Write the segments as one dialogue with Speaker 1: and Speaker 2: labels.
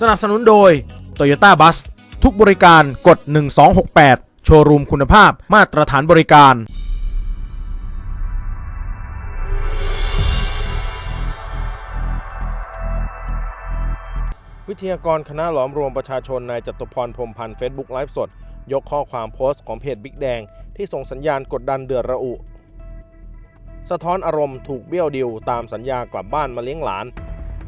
Speaker 1: สนับสนุนโดย Toyota Bus ทุกบริการกด 1268 โชว์รูมคุณภาพมาตรฐานบริการ วิทยากรคณะหลอมรวมประชาชนนายจตุพรพรมพันธ์เฟซบุ๊กไลฟ์สด ยกข้อความโพสต์ของเพจบิ๊กแดง ที่ส่งสัญญาณกดดันเดือดระอุ สะท้อนอารมณ์ถูกเบี้ยวดิวตามสัญญากลับบ้านมาเลี้ยงหลาน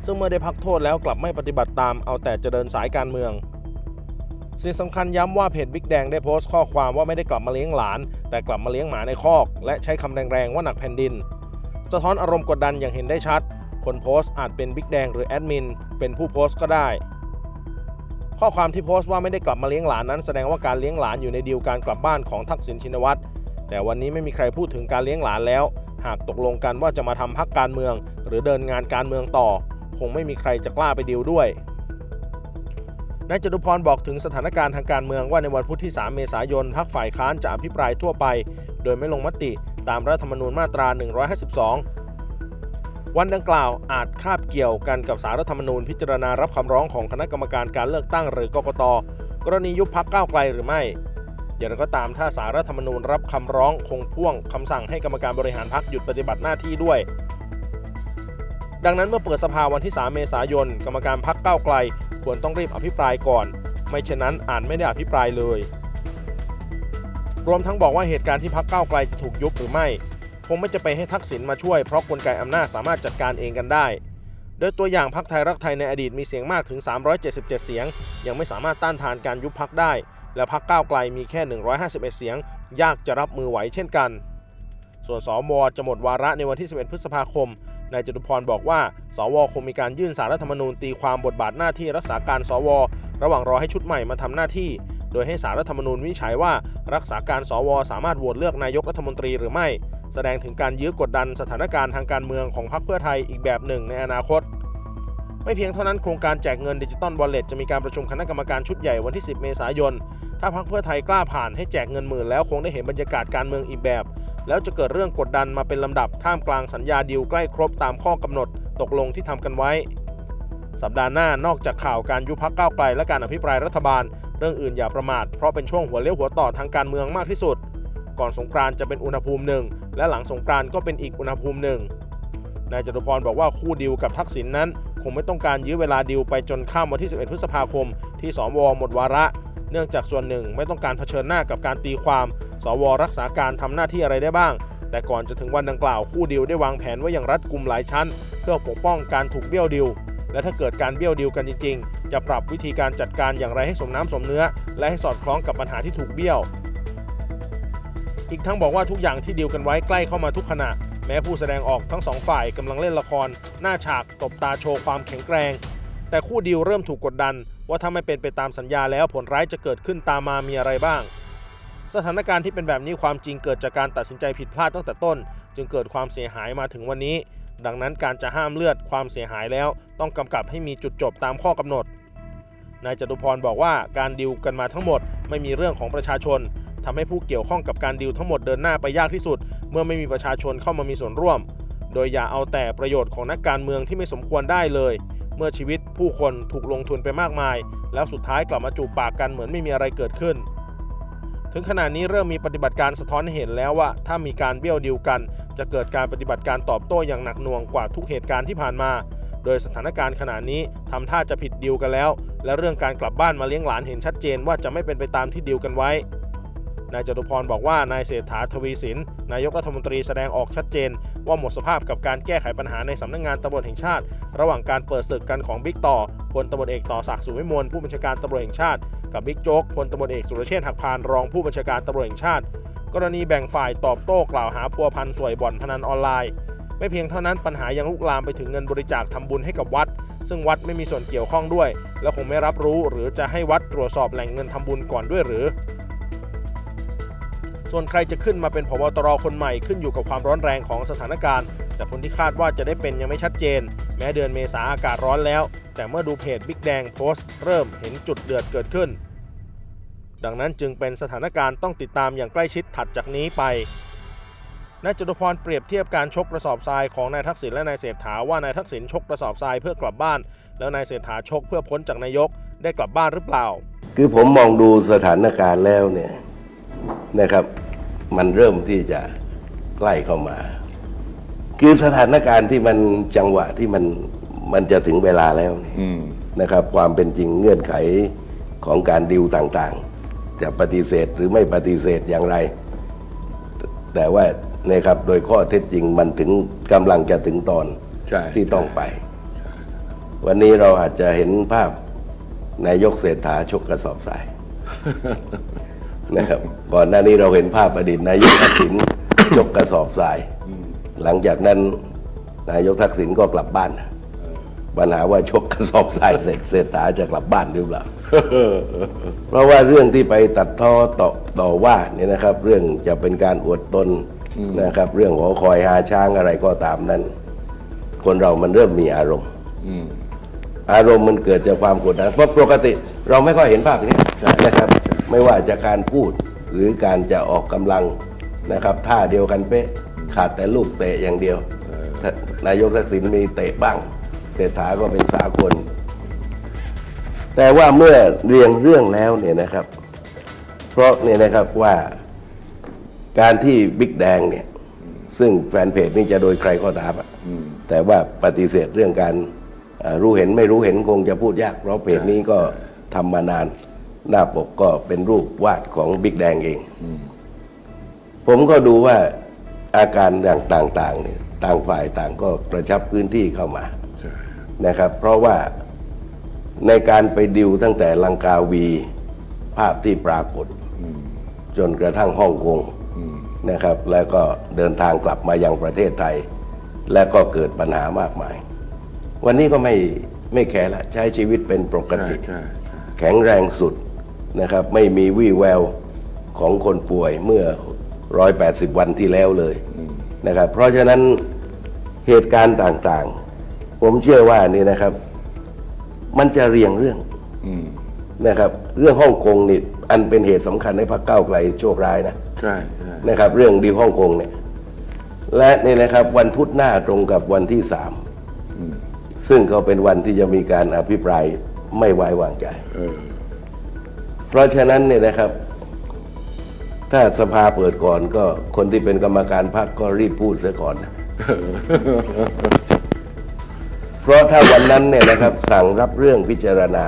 Speaker 1: ซึ่งเมื่อได้พักโทษแล้วกลับไม่ปฏิบัติตามเอาแต่เจริญสายการเมือง สิ่งสำคัญย้ำว่าเพจบิ๊กแดงได้โพสต์ข้อความว่าไม่ได้กลับมาเลี้ยงหลาน แต่กลับมาเลี้ยงหมาในคอก และใช้คำแรงๆว่าหนักแผ่นดิน สะท้อนอารมณ์กดดันอย่างเห็นได้ชัด คนโพสต์อาจเป็นบิ๊กแดงหรือแอดมินเป็นผู้โพสต์ก็ได้ข้อความที่โพสต์ว่าไม่ได้กลับมาเลี้ยงหลานนั้นแสดงว่าการเลี้ยงหลานอยู่ในดีลการกลับบ้านของทักษิณชินวัตรแต่วันนี้ไม่มีใครพูดถึงการเลี้ยงหลานแล้ว หากตกลงกันว่าจะมาทำพักการเมือง หรือเดินงานการเมืองต่อ คงไม่มีใครจะกล้าไปดีลด้วยนายจตุพรบอกถึงสถานการณ์ทางการเมืองว่าในวันพุธที่ 3 เมษายนพักฝ่ายค้านจะอภิปรายทั่วไป โดยไม่ลงมติตามรัฐธรรมนูญมาตรา 152 วันดังกล่าวอาจคาบเกี่ยวกันกับสารรัฐธรรมนูญพิจารณารับคำร้องของคณะกรรมการการเลือกตั้งหรือกกต กรณียุบพักก้าวไกลหรือไม่อย่างไรก็ตามถ้าสารรัฐธรรมนูญรับคำร้องคงพ่วงคำสั่งให้กรรมการบริหารพักหยุดปฏิบัติหน้าที่ด้วย ดังนั้นเมื่อเปิดสภาวันที่ 3 เมษายน กรรมการพักเก้าไกล ควรต้องรีบอภิปรายก่อน ไม่เช่นนั้นอาจไม่ได้อภิปรายเลย รวมทั้งบอกว่าเหตุการณ์ที่พักเก้าไกลจะถูกยุบหรือไม่ คงไม่จะไปให้ทักษิณมาช่วย เพราะกลไกอำนาจสามารถจัดการเองกันได้ โดยตัวอย่างพักไทยรักไทยในอดีตมีเสียงมากถึง 377 เสียง ยังไม่สามารถต้านทานการยุบพักได้ และพักก้าวไกลมีแค่ 151 เสียง ยากจะรับมือไหวเช่นกัน ส่วนสวจะหมดวาระในวันที่ 11 พฤษภาคม นายจตุพรบอกว่า สวคงมีการยื่นสารรัฐธรรมนูญตีความบทบาทหน้าที่รักษาการสว ระหว่างรอให้ชุดใหม่มาทำหน้าที่ โดยให้สารรัฐธรรมนูญวิจัยว่า รักษาการสว สามารถโหวตเลือกนายกรัฐมนตรีหรือไม่ แสดงถึงการยื้อกดดันสถานการณ์ทางการเมืองของพรรคเพื่อไทยอีกแบบหนึ่งในอนาคต ไม่เพียงเท่านั้นโครงการแจกเงินดิจิตอลวอลเล็ตจะมีการประชุมคณะกรรมการชุดใหญ่วันที่ 10 เมษายน ถ้าพรรคเพื่อไทยกล้าผ่านให้แจกเงินหมื่นแล้วคงได้เห็นบรรยากาศการเมืองอีกแบบ แล้วจะเกิดเรื่องกดดันมาเป็นลำดับท่ามกลางสัญญาดีลใกล้ครบตามข้อกำหนด ตกลงที่ทำกันไว้ สัปดาห์หน้านอกจากข่าวการยุบพักก้าวไกลและการอภิปรายรัฐบาล เรื่องอื่นอย่าประมาทเพราะเป็นช่วงหัวเลี้ยวหัวต่อทางการเมืองมากที่สุด ก่อนสงกรานจะเป็นอุณหภูมิหนึ่งและหลังสงกรานก็เป็นอีกอุณหภูมิหนึ่งนายจตุพรบอกว่าคู่ดิวกับทักษิณนนั้น คงไม่ต้องการยื้อเวลาดิวไปจนข้ามวันที่ 11 พฤษภาคม ที่สวหมดวาระ เนื่องจากส่วนหนึ่งไม่ต้องการเผชิญหน้ากับการตีความ สวรักษาการทำหน้าที่อะไรได้บ้าง แต่ก่อนจะถึงวันดังกล่าวคู่ดิวได้วางแผนไว้อย่างรัดกุมหลายชั้น เพื่อปกป้องการถูกเบี้ยวดิวและถ้าเกิดการเบี้ยวดิวกันจริง ๆ จะปรับวิธีการจัดการอย่างไรให้สมน้ำสมเนื้อ และให้สอดคล้องกับปัญหาที่ถูกเบี้ยว อีกทั้งบอกว่าทุกอย่างที่ดีลกันไว้ใกล้เข้ามาทุกขณะ แม้ผู้แสดงออกทั้งสองฝ่ายกำลังเล่นละคร หน้าฉากตบตาโชว์ความแข็งแกร่งแต่คู่ดีลเริ่มถูกกดดัน ว่าถ้าไม่เป็นไปตามสัญญาแล้วผลร้ายจะเกิดขึ้นตามมามีอะไรบ้าง สถานการณ์ที่เป็นแบบนี้ความจริงเกิดจากการตัดสินใจผิดพลาดตั้งแต่ต้น จึงเกิดความเสียหายมาถึงวันนี้ ดังนั้นการจะห้ามเลือดความเสียหายแล้ว ต้องกำกับให้มีจุดจบตามข้อกำหนดนายจตุพรบอกว่าการดิวกันมาทั้งหมดไม่มีเรื่องของประชาชน ทำให้ผู้เกี่ยวข้องกับการดิวทั้งหมดเดินหน้าไปยากที่สุด เมื่อไม่มีประชาชนเข้ามามีส่วนร่วม โดยอย่าเอาแต่ประโยชน์ของนักการเมืองที่ไม่สมควรได้เลย เมื่อชีวิตผู้คนถูกลงทุนไปมากมาย แล้วสุดท้ายกลับมาจูบปากกันเหมือนไม่มีอะไรเกิดขึ้น ถึงขณะนี้เริ่มมีปฏิบัติการสะท้อนเห็นแล้วว่า ถ้ามีการเบี้ยวดิวกัน จะเกิดการปฏิบัติการตอบโต้อย่างหนักหน่วงกว่าทุกเหตุการณ์ที่ผ่านมาโดยสถานการณ์ขณะนี้ทำท่าจะผิดดิวกันแล้ว และเรื่องการกลับบ้านมาเลี้ยงหลานเห็นชัดเจนว่าจะไม่เป็นไปตามที่ดิวกันไว้ นายจตุพรบอกว่านายเศรษฐาทวีสิน นายกรัฐมนตรีแสดงออกชัดเจน ว่าหมดสภาพกับการแก้ไขปัญหาในสำนักงงานตำรวจแห่งชาติ ระหว่างการเปิดศึกกันของบิ๊กต่อพลตำรวจเอกต่อศักดิ์สุวิมลผู้บัญชาการตำรวจแห่งชาติ กับบิ๊กโจ๊กพลตำรวจเอกสุรเชษฐ์หักพานรองผู้บัญชาการตำรวจแห่งชาติ กรณีแบ่งฝ่ายตอบโต้กล่าวหาพัวพันสวยบ่อนพนันออนไลน์ ไม่เพียงเท่านั้นปัญหายังลุกลามไปถึงเงินบริจาคทำบุญให้กับวัด ซึ่งวัดไม่มีส่วนเกี่ยวข้องด้วย และคงไม่รับรู้หรือจะให้วัดตรวจสอบแหล่งเงินทำบุญก่อนด้วยหรือ ส่วนใครจะขึ้นมาเป็นพบตรคนใหม่ขึ้นอยู่กับความร้อนแรงของสถานการณ์ แต่คนที่คาดว่าจะได้เป็นยังไม่ชัดเจน แม้เดือนเมษาอากาศร้อนแล้ว แต่เมื่อดูเพจบิ๊กแดงโพสต์เริ่มเห็นจุดเดือดเกิดขึ้น ดังนั้นจึงเป็นสถานการณ์ต้องติดตามอย่างใกล้ชิดถัดจากนี้ไปนายจตุพรเปรียบเทียบการชกกระสอบทรายของนายทักษิณและนายเศรษฐาว่านายทักษิณชกกระสอบทรายเพื่อกลับบ้าน แล้วนายเศรษฐาชกเพื่อพ้นจากนายกได้กลับบ้านหรือเปล่า
Speaker 2: คือผมมองดูสถานการณ์แล้วเนี่ย นะครับ มันเริ่มที่จะใกล้เข้ามา คือสถานการณ์ที่มันจังหวะที่มันมันจะถึงเวลาแล้วเนี่ยนะครับ ความเป็นจริงเงื่อนไขของการดิวต่างๆ จะปฏิเสธหรือไม่ปฏิเสธอย่างไร แต่ว่านะครับโดยข้อเท็จจริงมันถึงกำลังจะถึงตอน
Speaker 3: ใช่
Speaker 2: ที่ต้องไป วันนี้เราอาจจะเห็นภาพนายกเศรษฐาชกกระสอบทราย นะครับก่อนหน้านี้เราเห็นภาพอดีตนายกทักษิณชกกระสอบทราย หลังจากนั้นนายกทักษิณก็กลับบ้านปัญหาว่าชกกระสอบทรายเสร็จเศรษฐาจะกลับบ้านหรือเปล่าเพราะว่าเรื่องที่ไปตัดท้อต่อต่อว่าเนี่ยนะครับ เรื่องจะเป็นการอวดตนนะครับ เรื่องหอคอยหาช้างอะไรก็ตามนั้น คนเรามันเริ่มมีอารมณ์อารมณ์มันเกิดจากความกดดันเพราะปกติเราไม่ค่อยเห็นภาพอย่างนี้นะครับ ไม่ว่าจะการพูดหรือการจะออกกำลังนะครับท่าเดียวกันเป๊ะขาดแต่ลูกเตะอย่างเดียว นายกทักษิณมีเตะบ้างเศรษฐาก็เป็นสากล แต่ว่าเมื่อเรียงเรื่องแล้วเนี่ยนะครับ เพราะเนี่ยนะครับว่าการที่บิ๊กแดงเนี่ยซึ่งแฟนเพจนี่จะโดยใครก็ตามอะแต่ว่าปฏิเสธเรื่องการรู้เห็นไม่รู้เห็นคงจะพูดยาก เพราะเพจนี้ก็ทำมานาน หน้าปกก็เป็นรูปวาดของบิ๊กแดงเอง ผมก็ดูว่าอาการอย่างต่างๆเนี่ยต่างฝ่ายต่างก็กระชับพื้นที่เข้ามานะครับ เพราะว่าในการไปดิวตั้งแต่ลังกาวีภาพที่ปรากฏ จนกระทั่งฮ่องกงนะครับ แล้วก็เดินทางกลับมายังประเทศไทย และก็เกิดปัญหามากมาย วันนี้ก็ไม่ไม่แคร์ละใช้ชีวิตเป็นปก
Speaker 3: ใช่
Speaker 2: ติ
Speaker 3: ใช่ใช่
Speaker 2: แข็งแรงสุด นะครับไม่มีวี่แววของคนป่วยเมื่อ 180 วันที่แล้วเลยนะครับเพราะฉะนั้นเหตุการณ์ต่างๆ ผมเชื่อว่านี่นะครับ มันจะเรียงเรื่องนะครับ เรื่องฮ่องกงนี่อันเป็นเหตุสำคัญในพรรคก้าวไกลโชคร้ายนะ
Speaker 3: ใช่ใช่
Speaker 2: นะครับ เรื่องดีลฮ่องกงเนี่ย และนี่นะครับ วันพุธหน้าตรงกับวันที่สามซึ่งก็เป็นวันที่จะมีการอภิปรายไม่ไว้วางใจ เพราะฉะนั้นเนี่ยนะครับ ถ้าสภาเปิดก่อนก็คนที่เป็นกรรมการพรรคก็รีบพูดเสียก่อนนะเพราะถ้าวันนั้นเนี่ยนะครับ สั่งรับเรื่องพิจารณา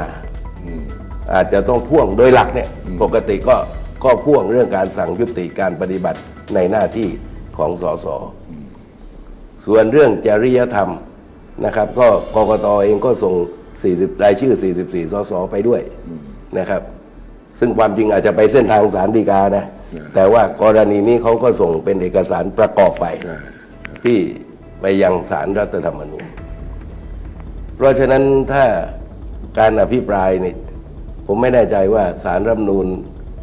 Speaker 2: อาจจะต้องพ่วงโดยหลักเนี่ย ปกติก็ก็พ่วงเรื่องการสั่งยุติการปฏิบัติในหน้าที่ของสสส่วนเรื่องจริยธรรมนะครับ ก็กกตเองก็ส่ง 40 รายชื่อ 44 สสไปด้วยนะครับ ซึ่งความจริงอาจจะไปเส้นทางสารดีกานะ แต่ว่ากรณีนี้เขาก็ส่งเป็นเอกสารประกอบไป
Speaker 3: ใช่
Speaker 2: ที่ไปยังสารรัฐธรรมนูญ เพราะฉะนั้นถ้าการอภิปรายนี่ผมไม่แน่ใจว่าสารรัฐธรรมนูญ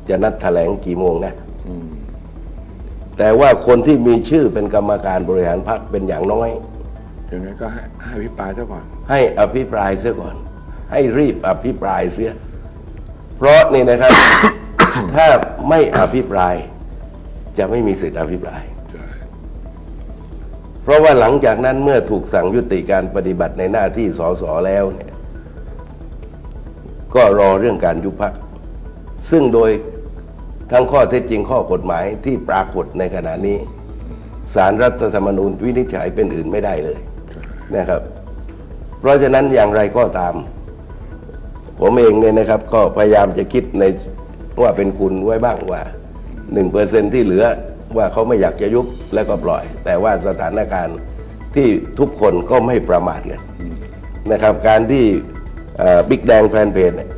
Speaker 2: จะนัดแถลงกี่โมงนะแต่ว่าคนที่มีชื่อเป็นกรรมการบริหารพรรคเป็นอย่างน้อย
Speaker 3: อย่างนั้นก็ให้ให้พิปรายซะก่อน
Speaker 2: ให้อภิปรายเสียก่อน ให้รีบอภิปรายเสีย เพราะนี่นะครับ ถ้าไม่อภิปราย จะไม่มีสิทธิอภิปราย เพราะว่าหลังจากนั้นเมื่อถูกสั่งยุติการปฏิบัติในหน้าที่สสแล้วเนี่ยก็รอเรื่องการยุบพักซึ่งโดยทั้งข้อเท็จจริงข้อกฎหมายที่ปรากฏในขณะนี้สารรัฐธรรมนูญวินิจฉัยเป็นอื่นไม่ได้เลยนะครับ เพราะฉะนั้นอย่างไรก็ตาม ผมเองเนี่ยนะครับก็พยายามจะคิดในว่าเป็นคุณไว้บ้างว่าหนึ่งเปอร์เซนที่เหลือว่าเขาไม่อยากจะยุบแล้วก็ปล่อย แต่ว่าสถานการณ์ที่ทุกคนก็ไม่ประมาทกันนะครับ การที่บิ๊กแดงแฟนเพจเนี่ย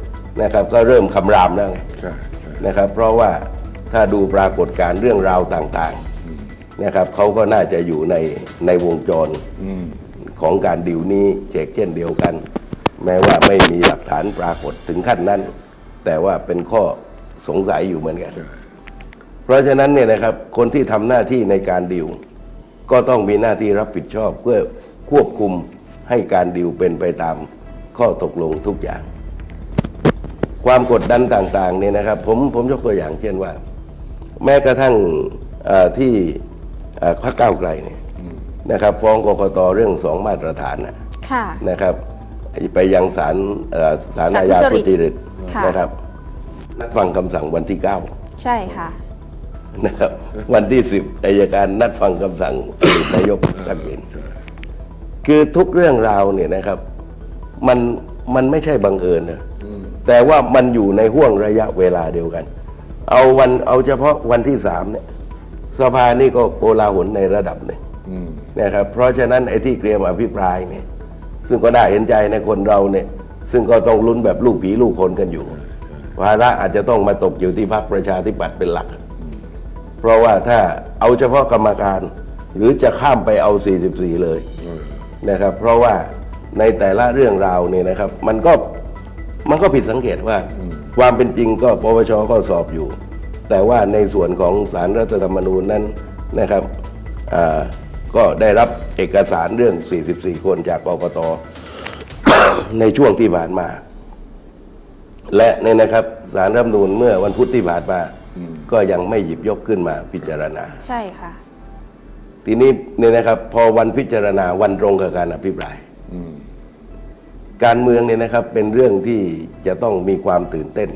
Speaker 2: นะครับก็เริ่มคำรามแล้วไง
Speaker 3: ใช่ใช่
Speaker 2: นะครับ เพราะว่าถ้าดูปรากฏการณ์เรื่องราวต่างๆนะครับเขาก็น่าจะอยู่ในในวงจรของการดิวนี้เจกเช่นเดียวกัน แม้ว่าไม่มีหลักฐานปรากฏถึงขั้นนั้น แต่ว่าเป็นข้อสงสัยอยู่เหมือนกัน
Speaker 3: ใช่
Speaker 2: เพราะฉะนั้นเนี่ยนะครับคนที่ทำหน้าที่ในการดิว ก็ต้องมีหน้าที่รับผิดชอบเพื่อควบคุมให้การดิวเป็นไปตามข้อตกลงทุกอย่าง ความกดดันต่างๆเนี่ยนะครับผมผมยกตัวอย่างเช่นว่า แม้กระทั่งเอ่อที่เอ่อพรรคก้าวไกลเนี่ยนะครับ ฟ้องกกตเรื่องสองมาตรฐานนะ
Speaker 4: ค่ะ
Speaker 2: นะครับ ไปยังศาลเอ่อศาล
Speaker 4: ศาล
Speaker 2: อาญา
Speaker 4: ทุ
Speaker 2: ทุ
Speaker 4: จ
Speaker 2: จ
Speaker 4: ริ
Speaker 2: ริ
Speaker 4: ต
Speaker 2: ต
Speaker 4: ค่ะ
Speaker 2: นะครับนัดฟังคำสั่งวันที่เก้า
Speaker 4: ใช่ค่ะ
Speaker 2: นะครับวันที่สิบอายการนัดฟังคำสั่งนายกทักษิณคือทุกเรื่องราวเนี่ยนะครับมันมันไม่ใช่บังเอิญนะแต่ว่ามันอยู่ในห่วงระยะเวลาเดียวกัน เอาวันเอาเฉพาะวันที่สามเนี่ยสภานี่ก็โกลาหลในระดับหนึ่งนะครับ เพราะฉะนั้นไอ้ที่เตรียมอภิปรายเนี่ย ซึ่งก็น่าเห็นใจในคนเราเนี่ย ซึ่งก็ต้องลุ้นแบบลูกผีลูกคนกันอยู่วาระอาจจะต้องมาตกอยู่ที่พรรคประชาธิปัตย์เป็นหลัก เพราะว่าถ้าเอาเฉพาะกรรมการ หรือจะข้ามไปเอา 44 เลยนะครับ เพราะว่าในแต่ละเรื่องราวเนี่ยนะครับ มันก็มันก็ผิดสังเกตว่า ความเป็นจริงก็ปปชก็สอบอยู่ แต่ว่าในส่วนของสารรัฐธรรมนูญนั้นนะครับอ่า ก็ได้รับเอกสารเรื่อง 44 คนจากกกต ในช่วงที่ผ่านมา และเนี่ยนะครับสารรัฐธรรมนูญเมื่อวันพุธที่ผ่านมา ก็ยังไม่หยิบยกขึ้นมาพิจารณา
Speaker 4: ใช่ค่ะ
Speaker 2: ทีนี้เนี่ยนะครับ พอวันพิจารณาวันตรงกับการอภิปรายการเมืองเนี่ยนะครับ เป็นเรื่องที่จะต้องมีความตื่นเต้น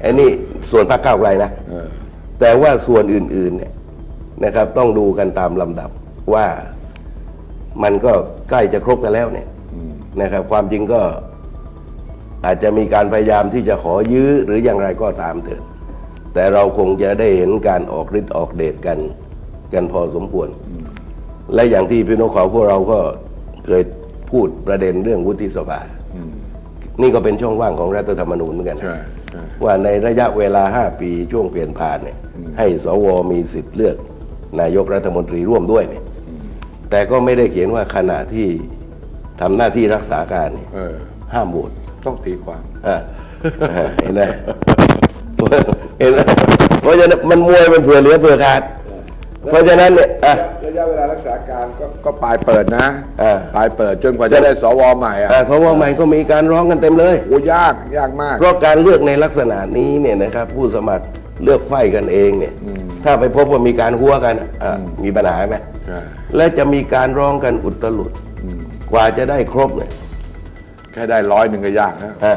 Speaker 2: ไอ้นี่ส่วนพรรคก้าวไกลนะแต่ว่าส่วนอื่นๆเนี่ยนะครับ ต้องดูกันตามลำดับ ว่ามันก็ใกล้จะครบกันแล้วเนี่ยนะครับ ความจริงก็อาจจะมีการพยายามที่จะขอยื้อหรืออย่างไรก็ตามเถิดแต่เราคงจะได้เห็นการออกฤทธิ์ออกเดชกัน กันพอสมควร และอย่างที่พี่น้องขอพวกเราก็เคยพูดประเด็นเรื่องวุฒิสภานี่ก็เป็นช่องว่างของรัฐธรรมนูญเหมือนกัน
Speaker 3: ใช่ใช่
Speaker 2: ว่าในระยะเวลา 5 ปีช่วงเปลี่ยนผ่านเนี่ยให้สวมีสิทธิ์เลือก นายกรัฐมนตรีร่วมด้วยเนี่ย แต่ก็ไม่ได้เขียนว่าขณะที่ทำหน้าที่รักษาการเนี่ย
Speaker 3: เออ
Speaker 2: ห้ามโหวต
Speaker 3: ต้องตีความ
Speaker 2: อะอะเห็นไหมเห็นไหมเพราะฉะนั้นมันมวยมันเผื่อเหลือเผื่อขาด เพราะฉะนั้นเนี่ยอะ
Speaker 3: ระยะเวลารักษาการก็ก็ปลายเปิดนะ
Speaker 2: อ่า
Speaker 3: ปลายเปิดจนกว่าจะได้สวใหม่อะ
Speaker 2: อะเพราะว่าใหม่ก็มีการร้องกันเต็มเลย
Speaker 3: โอ้ยากยากมาก
Speaker 2: เพราะการเลือกในลักษณะนี้เนี่ยนะครับผู้สมัครเลือกไฟกันเองเนี่ย ถ้าไปพบว่ามีการหัวกันอะมีปัญหาไหม
Speaker 3: ใช่
Speaker 2: และจะมีการร้องกันอุตลุดกว่าจะได้ครบเนี่ย
Speaker 3: แค่ได้ร้อยหนึ่งก็ยากแล้ว
Speaker 2: อะ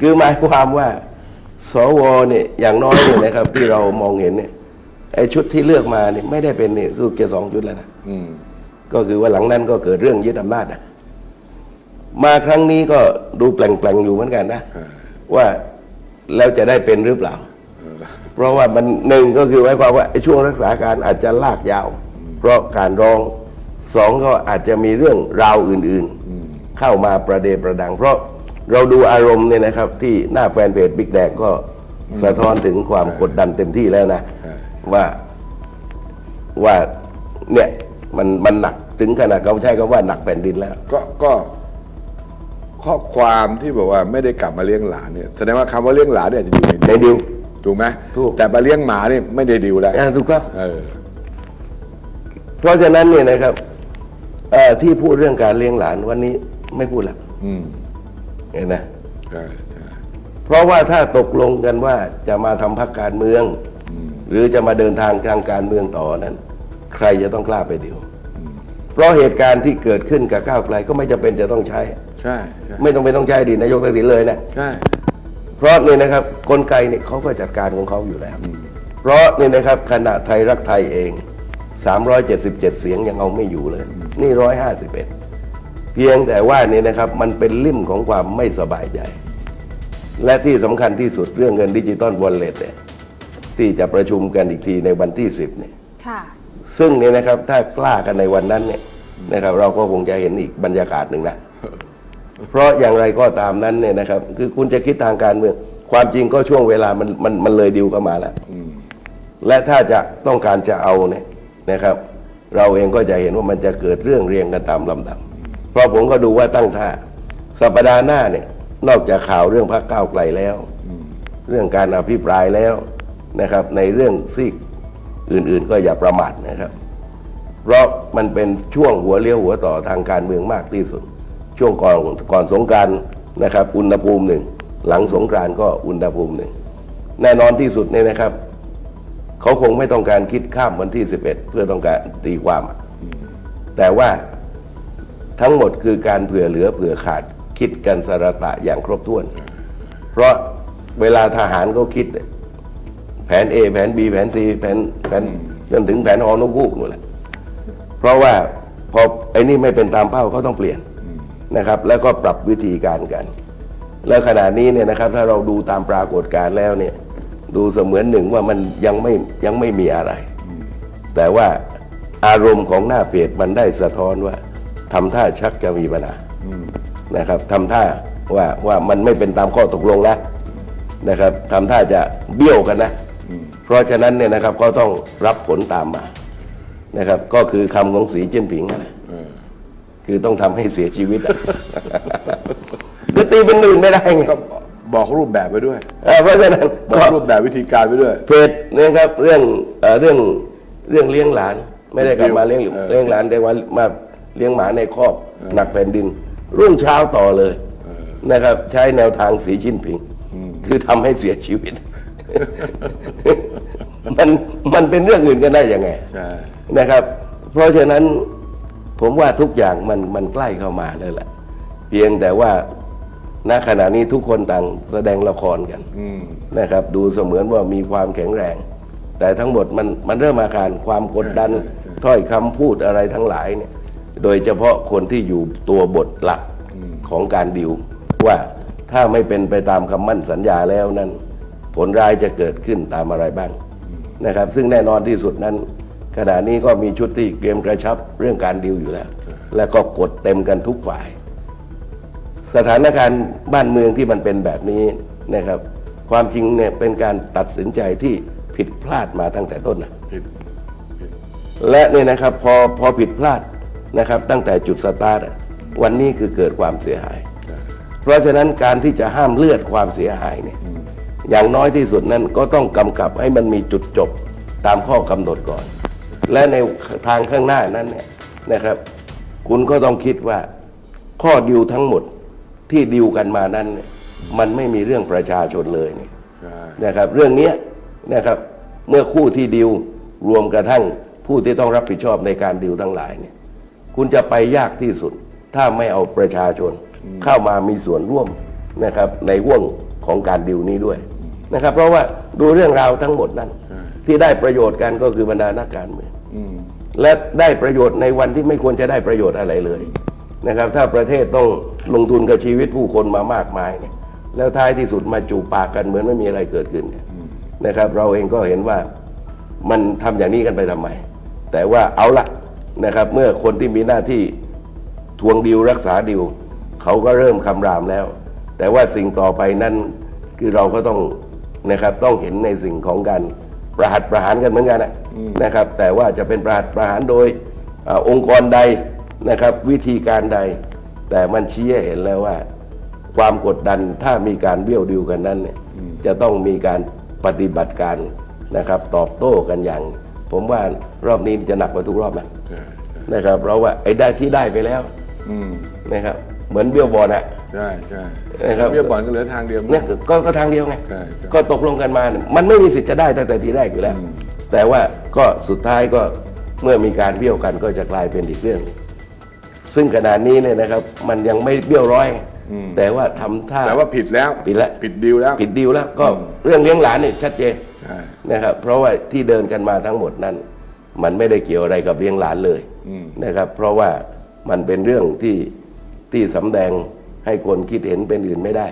Speaker 2: คือหมายความว่า สวเนี่ยอย่างน้อยเนี่ยนะครับ ที่เรามองเห็นเนี่ยไอ้ชุดที่เลือกมาเนี่ยไม่ได้เป็นเนี่ยสู้เกสองชุดแล้วนะ
Speaker 3: อืม
Speaker 2: ก็คือว่าหลังนั้นก็เกิดเรื่องยึดอำนาจนะมาครั้งนี้ก็ดูแปลงๆอยู่เหมือนกันนะว่าแล้วจะได้เป็นหรือเปล่า เพราะว่ามันหนึ่งก็คือหมายความว่าไอ้ช่วงรักษาการอาจจะลากยาว เพราะการร้องสองก็อาจจะมีเรื่องราวอื่นๆ เข้ามาประเดประดัง เพราะเราดูอารมณ์เนี่ยนะครับ ที่หน้าแฟนเพจบิ๊กแดงก็สะท้อนถึงความกดดันเต็มที่แล้วนะ
Speaker 3: ใช่
Speaker 2: ว่าว่าเนี่ยมันมันหนักถึงขนาดเขาใช้คำว่าหนักแผ่นดินแล้ว
Speaker 3: ก็ก็ข้อความที่บอกว่าไม่ได้กลับมาเลี้ยงหลานเนี่ยแสดงว่าคำว่าเลี้ยงหลานเนี่ยจะอยู่ใน
Speaker 2: ในดิว
Speaker 3: ถูกไหม
Speaker 2: ถูก
Speaker 3: แต่มาเลี้ยงหมาเนี่ยไม่ได้ดิวแล้ว
Speaker 2: อ่าถูกต้อง
Speaker 3: เออ
Speaker 2: เพราะฉะนั้นเนี่ยนะครับเอ่อที่พูดเรื่องการเลี้ยงหลานวันนี้ไม่พูดละ
Speaker 3: อืม
Speaker 2: เห็นไหม
Speaker 3: ใช่ใช่
Speaker 2: เพราะว่าถ้าตกลงกันว่าจะมาทำพักการเมือง หรือจะมาเดินทางทางการเมืองต่อนั้น ใครจะต้องกล้าไปดิวเพราะเหตุการณ์ที่เกิดขึ้นกับก้าวไกลก็ไม่จำเป็นจะต้องใช้
Speaker 3: ใช่ใช่
Speaker 2: ไม่ต้องเป็นต้องใช้อดีตนายกทักษิณเลยนะ
Speaker 3: ใช่
Speaker 2: เพราะเนี่ยนะครับกลไกเนี่ยเขาก็จัดการของเขาอยู่แล้ว เพราะเนี่ยนะครับขณะไทยรักไทยเอง 377 เสียงยังเอาไม่อยู่เลย นี่ 151 เพียงแต่ว่าเนี่ยนะครับมันเป็นลิ่มของความไม่สบายใจ และที่สำคัญที่สุดเรื่องเงินดิจิตอลวอลเล็ตเนี่ยที่จะประชุมกันอีกทีในวันที่ 10เนี่ย
Speaker 4: ค่ะ
Speaker 2: ซึ่งเนี่ยนะครับถ้ากล้ากันในวันนั้นเนี่ยนะครับเราก็คงจะเห็นอีกบรรยากาศหนึ่งนะ เพราะอย่างไรก็ตามนั้นเนี่ยนะครับ คือคุณจะคิดทางการเมืองความจริงก็ช่วงเวลามันมันมันเลยดิวเข้ามาแล้ว และถ้าจะต้องการจะเอาเนี่ย นะครับ เราเองก็จะเห็นว่ามันจะเกิดเรื่องเรียงกันตามลำดับ เพราะผมก็ดูว่าตั้งท่าสัปดาห์หน้าเนี่ยนอกจากข่าวเรื่องพรรคก้าวไกลแล้ว เรื่องการอภิปรายแล้วนะครับ ในเรื่องซีกอื่น ๆ ก็อย่าประมาทนะครับ เพราะมันเป็นช่วงหัวเลี้ยวหัวต่อทางการเมืองมากที่สุด ช่วงก่อนก่อนสงกรานต์นะครับ อุณหภูมิหนึ่ง หลังสงกรานต์ก็อุณหภูมิหนึ่งแน่นอนที่สุดเนี่ยนะครับ เขาคงไม่ต้องการคิดข้ามวันที่ 11 เพื่อต้องการตีความอะแต่ว่าทั้งหมดคือการเผื่อเหลือเผื่อขาดคิดกันสระตะอย่างครบถ้วน เพราะเวลาทหารเขาคิดเนี่ยแผน A แผน B แผน C แผนแผนจนถึงแผนฮอนกฮูกนู่นแหละเพราะว่าพอไอ้นี่ไม่เป็นตามเป้าเขาต้องเปลี่ยนนะครับ แล้วก็ปรับวิธีการกัน แล้วขณะนี้เนี่ยนะครับ ถ้าเราดูตามปรากฏการณ์แล้วเนี่ย ดูเสมือนหนึ่งว่ามันยังไม่ยังไม่มีอะไร แต่ว่าอารมณ์ของหน้าเพจมันได้สะท้อนว่าทำท่าชักจะมีปัญหานะครับทำท่าว่าว่ามันไม่เป็นตามข้อตกลงแล้วนะครับทำท่าจะเบี้ยวกันนะ เพราะฉะนั้นเนี่ยนะครับก็ต้องรับผลตามมานะครับ ก็คือคำของสีจิ้นผิงนั่นแหละคือต้องทำให้เสียชีวิตอะก็ตีเป็นหนึ่งไม่ได้ไง
Speaker 3: ก็ บอกรูปแบบไปด้วย
Speaker 2: เออเพราะฉะนั้น
Speaker 3: บอ
Speaker 2: ก็
Speaker 3: กรูปแบบวิธีการไปด้วย
Speaker 2: เพจนะครับเรื่องเอ่อเรื่องเรื่องเลี้ยงหลาน ไม่ได้กลับมาเลี้ยง
Speaker 3: เออ
Speaker 2: เลี้ยงหลานแต่ว่ามาเลี้ยงหมาในคอกหนักแผ่นดิน รุ่งเช้าต่อเลยนะครับ ใช้แนวทางสีชิ้นผิง คือทำให้เสียชีวิต มันมันเป็นเรื่องอื่นกันได้ยังไง
Speaker 3: ใช่
Speaker 2: นะครับ เพราะฉะนั้นผมว่าทุกอย่างมันมันใกล้เข้ามาแล้วแหละ เพียงแต่ว่า ณขณะนี้ทุกคนต่างแสดงละครกันนะครับ ดูเสมือนว่ามีความแข็งแรง แต่ทั้งหมดมันมันเริ่มอาการความกดดันถ้อยคำพูดอะไรทั้งหลายเนี่ยโดยเฉพาะคนที่อยู่ตัวบทหลักของการดิว ว่าถ้าไม่เป็นไปตามคำมั่นสัญญาแล้วนั้น ผลร้ายจะเกิดขึ้นตามอะไรบ้างนะครับ ซึ่งแน่นอนที่สุดนั้น ขณะนี้ก็มีชุดที่เตรียมกระชับเรื่องการดิวอยู่แล้ว และก็กดเต็มกันทุกฝ่าย สถานการณ์บ้านเมืองที่มันเป็นแบบนี้นะครับ ความจริงเนี่ยเป็นการตัดสินใจที่ผิดพลาดมาตั้งแต่ต้นนะ
Speaker 3: ผิด
Speaker 2: และเนี่ยนะครับพอพอผิดพลาดนะครับตั้งแต่จุดสตาร์ทอะวันนี้คือเกิดความเสียหาย เพราะฉะนั้นการที่จะห้ามเลือดความเสียหายเนี่ยอย่างน้อยที่สุดนั้นก็ต้องกำกับให้มันมีจุดจบตามข้อกำหนดก่อน และในทางข้างหน้านั้นเนี่ยนะครับ คุณก็ต้องคิดว่าข้อดิวทั้งหมด ที่ดิวกันมานั้นเนี่ยมันไม่มีเรื่องประชาชนเลยเนี่ย
Speaker 3: ใช่
Speaker 2: นะครับ เรื่องเนี้ยนะครับเมื่อคู่ที่ดิวรวมกระทั่งผู้ที่ต้องรับผิดชอบในการดิวทั้งหลายเนี่ยคุณจะไปยากที่สุด ถ้าไม่เอาประชาชนเข้ามามีส่วนร่วมนะครับในห่วงของการดิวนี้ด้วยนะครับ เพราะว่าดูเรื่องราวทั้งหมดนั้น ที่ได้ประโยชน์กันก็คือบรรดานักการเมืองและได้ประโยชน์ในวันที่ไม่ควรจะได้ประโยชน์อะไรเลยนะครับ ถ้าประเทศต้อง ลงทุนกับชีวิตผู้คนมามากมายเนี่ยแล้วท้ายที่สุดมาจูบปากกันเหมือนไม่มีอะไรเกิดขึ้นเนี่ยนะครับ เราเองก็เห็นว่ามันทำอย่างนี้กันไปทำไม แต่ว่าเอาละนะครับ เมื่อคนที่มีหน้าที่ทวงดิวรักษาดิวเขาก็เริ่มคำรามแล้ว แต่ว่าสิ่งต่อไปนั้นคือเราก็ต้องนะครับต้องเห็นในสิ่งของการประหัตประหารกันเหมือนกันนะนะครับ แต่ว่าจะเป็นประหัตประหารโดยอองค์กรใดนะครับ วิธีการใด แต่มันชี้ให้เห็นแล้วว่า ความกดดันถ้ามีการเบี้ยวดิวกันนั้นเนี่ยจะต้องมีการปฏิบัติการนะครับ ตอบโต้กันอย่าง ผมว่ารอบนี้จะหนักกว่าทุกรอบนะ
Speaker 3: ใช่
Speaker 2: นะครับ เพราะว่าไอ้ได้ที่ได้ไปแล้ว
Speaker 3: อืม
Speaker 2: นะครับ เหมือนเบี้ยวบอลอะ
Speaker 3: ใช่ใช่
Speaker 2: นะครับ
Speaker 3: เบี้ยบอลก็เหลือทางเดียว
Speaker 2: เนี่ยก็ก็ทางเดียวไง
Speaker 3: ใช่ใช่
Speaker 2: ก็ตกลงกันมาเนี่ยมันไม่มีสิทธิ์จะได้ตั้งแต่ทีแรกอยู่แล้ว แต่ว่าก็สุดท้ายก็เมื่อมีการเบี้ยวกันก็จะกลายเป็นอีกเรื่อง ซึ่งขณะนี้เนี่ยนะครับมันยังไม่เบี้ยวร้อย แต่ว่าทำท่า
Speaker 3: แต่ว่าผิดแล้ว
Speaker 2: ผิดแล้ว
Speaker 3: ผิดดีลแล้ว
Speaker 2: ผิดดีลแล้วก็เรื่องเลี้ยงหลานเนี่ยชัดเจน
Speaker 3: ใช่
Speaker 2: นะครับเพราะว่าที่เดินกันมาทั้งหมดนั้น มันไม่ได้เกี่ยวอะไรกับเลี้ยงหลานเลยนะครับ เพราะว่ามันเป็นเรื่องที่ที่สำแดงให้คนคิดเห็นเป็นอื่นไม่ได้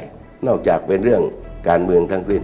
Speaker 2: นอกจากเป็นเรื่องการเมืองทั้งสิ้น